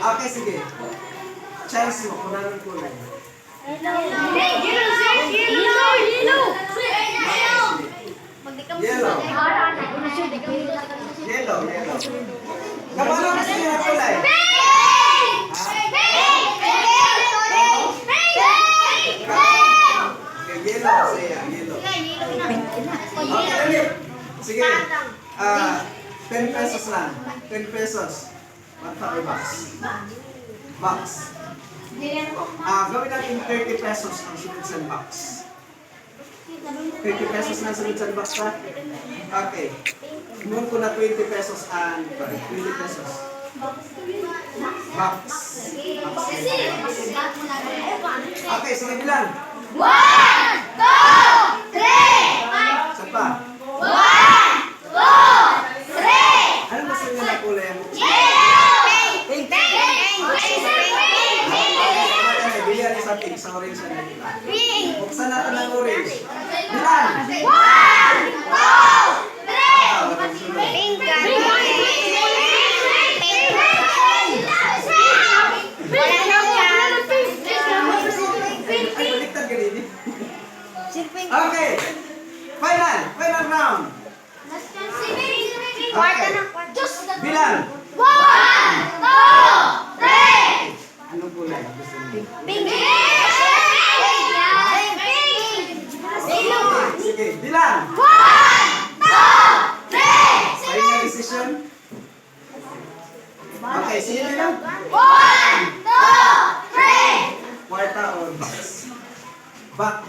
Okay, sige. Choice mo, kung anong kulay. Yellow. Yellow, yellow. Kamano gusto niyo ng kulay? Sige, yellow. Okay, ulit. Sige. Ah, 10 pesos lang. 10 pesos. One per box. Box. Ah, gawin natin 30 pesos ang sunod sa box. 30 pesos na sunod sa box pa? Okay. Noon ko na 20 pesos ang 20 pesos. Box. Okay, sige bilang. Isa pa. Ano gusto niyo na kulay ang Okay, bilihan isang orange na nila. Buksan natin ang orange. Ah, sunod. Ay, baliktad ka din. Okay. Final. Final round. Bilan. Anong kulay? Gusto niyo? Sige, bilan. Final decision. Okay, sige bilang. Kwarta or box? Box.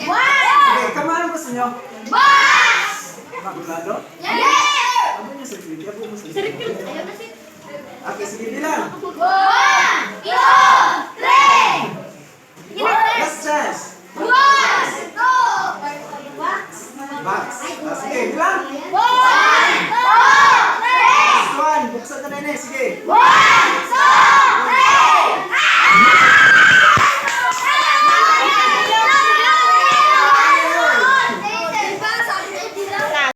Okay, kamano gusto niyo? Bagulado? Ano niyo sa Ako mo sa Okay, sige bilang. One, Ah, sige, bilang. One, two, three! Last one, buksan na na yun eh, sige. One!